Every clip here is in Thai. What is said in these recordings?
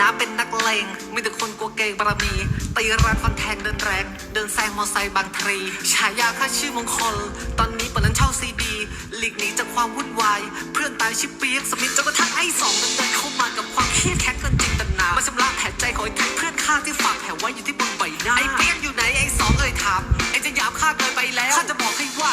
นะเป็นนักเลงมีแต่คนกลัวเกงบารมีตีรันฟันแทงเดินแรงเดินแซงมอไซค์บางทรีฉายาข้าชื่อมงคล ตอนนี้เปิดร้านเช่าซีดีหลีกหนีจากความวุ่นวาย เพื่อนตายชื่อเปียกสมิธจนกระทั่งไอ้สองเดินเดินเข้ามากับความเครียดแค้นเกินจินตนามาชำระแผลใจของไอ้แท็กเพื่อนข้าที่ฝากแผลไว้อยู่ที่บนใบหน้าไอ้เปียกอยู่ไหนไอ้สองเอ่ยถามไอ้จะหยาบข้าเกินไปแล้วข้าจะบอกให้ว่า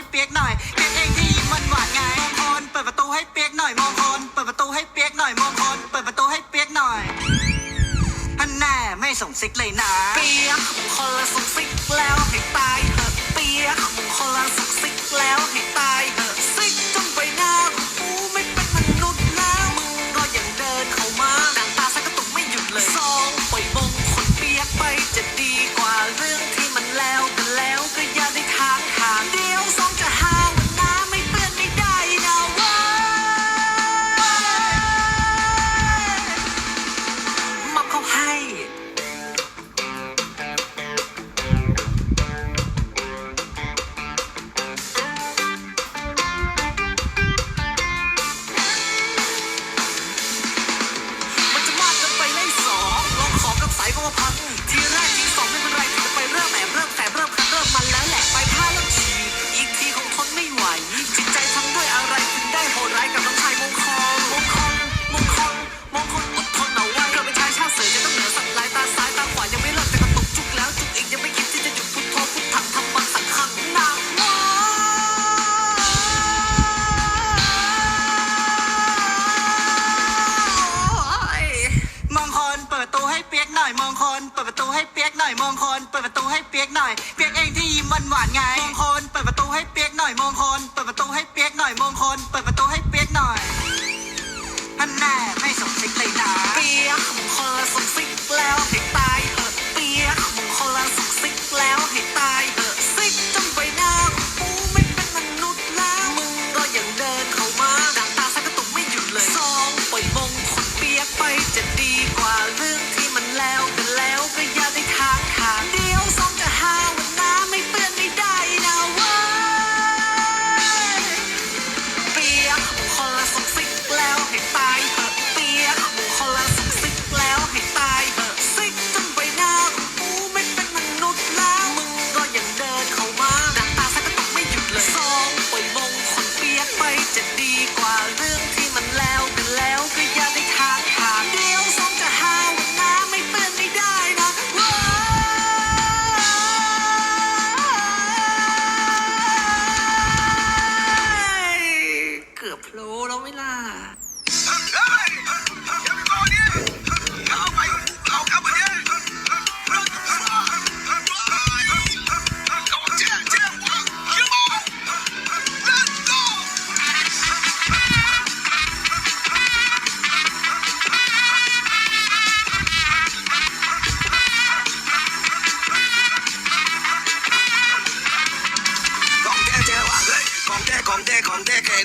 ให้เปียกหน่อยเปียกเองที่ยิ้มมันหวานไงมองคนเปิดประตูให้เปียกหน่อยมองคนเปิดประตูให้เปียกหน่อยมองคนเปิดประตูให้เปียกหน่อยฮันแน่ไม่ส่งซิกเลยนะเปียกคนละส่งซิกแล้ว เปียกเปียกเองที่ยิ้มมันหวานไง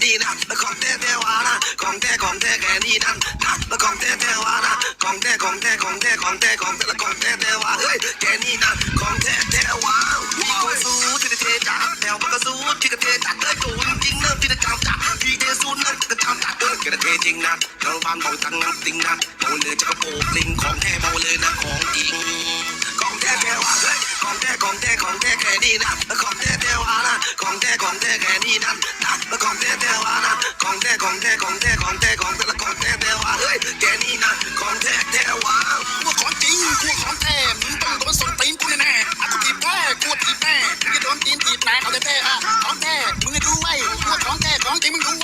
นี้นะของแท้แท้วานะของแท้ของแท้แค่นี้นั่นนะของแท้แท้วานะของแท้ของแท้ของแท้ของแท้ของแท้ของแท้แท้วาเฮ้ยแค่นี้นะของแท้แท้ว่าพี่ก็สู้ที่จะเทจัดแถวมันก็สู้ที่จะเทจัดเอ้ยโดนจริงเริ่มที่จะจำจัดพี่เทสู้นั่นก็จำจัดเออแกจะเทจริงนะเราบ้านบอกตังนั้นจริงนะโมเลยจะกระโปงลิงของแท้โมเลยนะของจริงของแท้แท้วาเฮ้ย ของแท้ของแท้ของแท้แค่นี้นะของแท้แท้วานะของแท้ของแท้แค่นี้นั่นนะของแท้แท้วานะของแท้ของแท้ของแท้ของแท้ของแท้ละของแท้แท้วาเฮ้ยแค่นี้นะของแท้แท้ว่าของจริงกูของแท้มึงต้องโดนส้นตีนกูแน่ๆอะกูถีบแท้กูถีบแน่มึงจะโดนตีนถีบแน่เอาแท้อะของแท้มึงจะดูไว้กูของแท้ของจริงมึงดู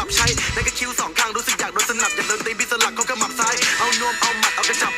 ลับใช้ในกระคิวสองข้างรู้สึกอยากโดนสนับอยากเดินตีนพิสลักเขากระหมับซ้ายเอานวมเอาหมัดเอากระจับ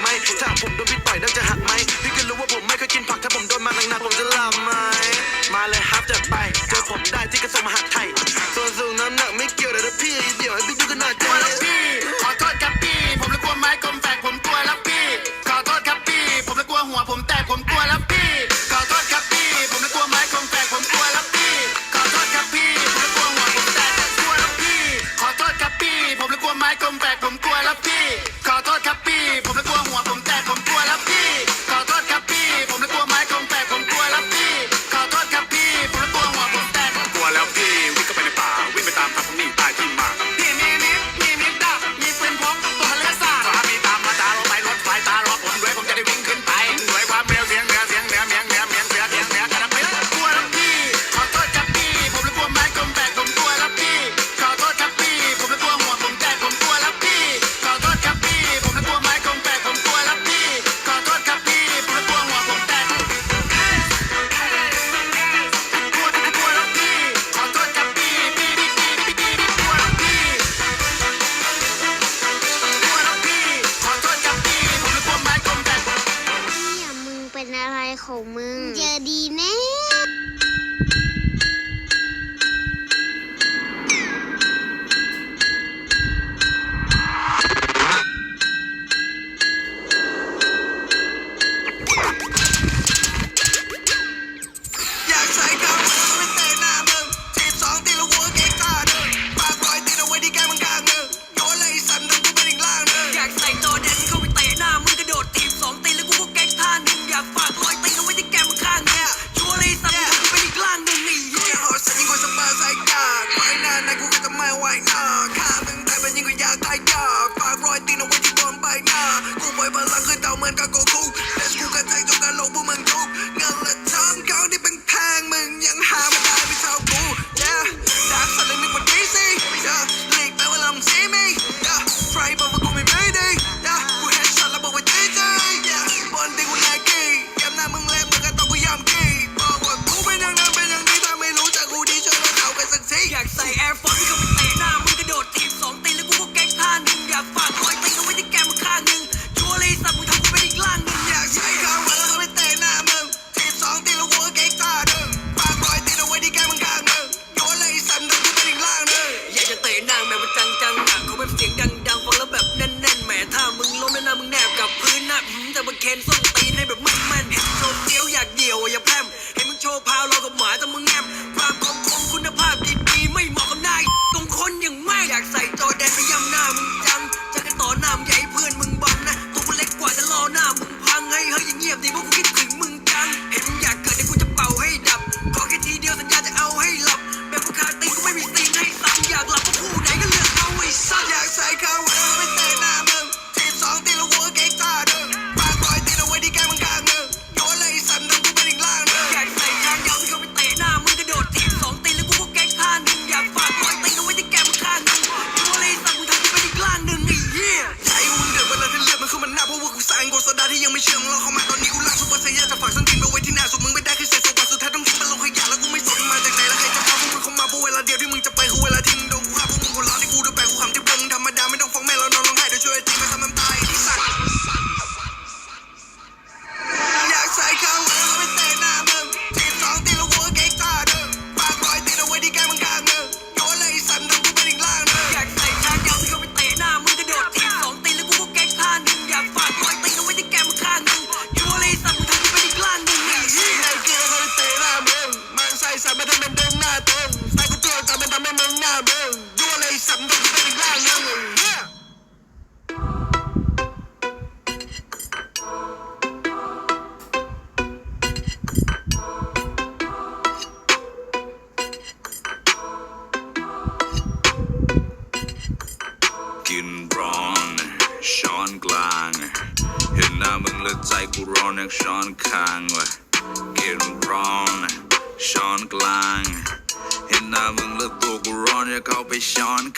ของมึง เจอดีแน่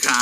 ช้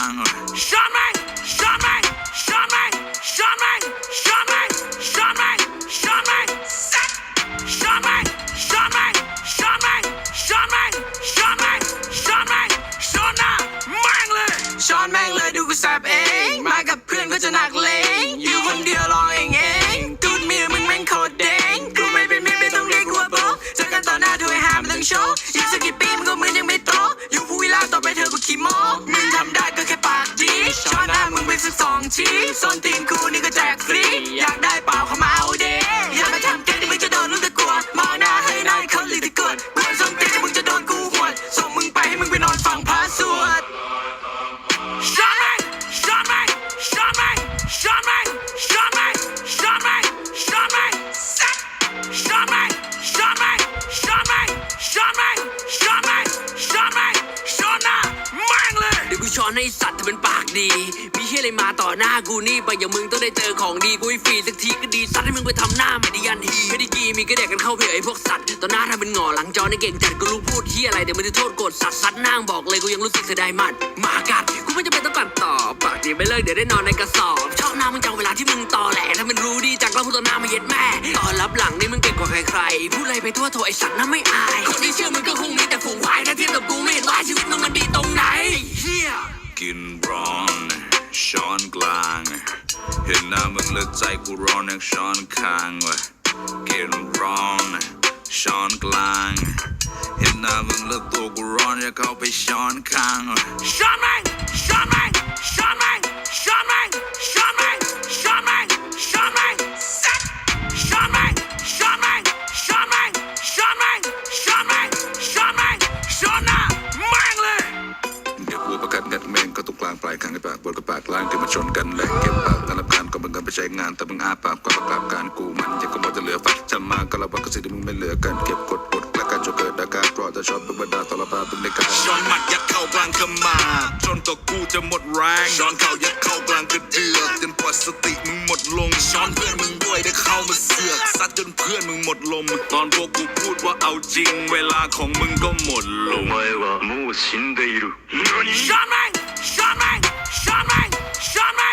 ดี มีเฮียอะไรมาต่อหน้ากูนี่ไปอย่างมึงต้องได้เจอของดีกูให้ฟรีสักทีก็ดีสัตว์ให้มึงไปทำหน้าไม่ได้ยันฮีไม่ได้กีมีก็เด็กกันเข้าเผื่อไอ้พวกสัตว์ต่อหน้าทำเป็นหงอหลังจอในเก่งจัดกูรู้พูดเฮียอะไรแต่ไม่ได้โทษโกรธสัตว์สัตว์นางบอกเลยกูยังรู้สึกเสียดายมันหมากัดกูไม่จำเป็นต้องกัดต่อปากดีไม่เลิกเดี๋ยวได้นอนในกระสอบชอบหน้ามึงจังเวลาที่มึงตอแหลถ้ามันรู้ดีจังก็พูดต่อหน้ามาเย็ดแม่ตอนรับหลังนี่มึงเก่งกว่าใครๆพูดอะไรไปทั่วโถไอ้สัตว์น่าไม่อายคนที่เชื่อมึงก็คงมีแต่ฝูงควายถ้าเทียบกับกูไม่เห็นว่าชีวิตมึงมันดีตรงไหนเฮีย กินร้อนช้อนกลางเห็นหน้ามึงแล้วใจกูร้อนอยา เป็นบรรดาตลบาเป็นในการช้อนหมัดยัดเข้ากลางขมาจนตัวกูจะหมดแรงช้อนเข่ายัดเข้ากลางกระเดือกจนกว่าสติมึงหมดลงช้อนเพื่อนมึงด้วยได้เข้ามาเสือกซัดจนเพื่อนมึงหมดลม ตอนพวกกูพูดว่าเอาจริง เวลาของมึงก็หมดลงช้อนแม่งช้อนแม่งช้อนแม่งช้อนแม่ง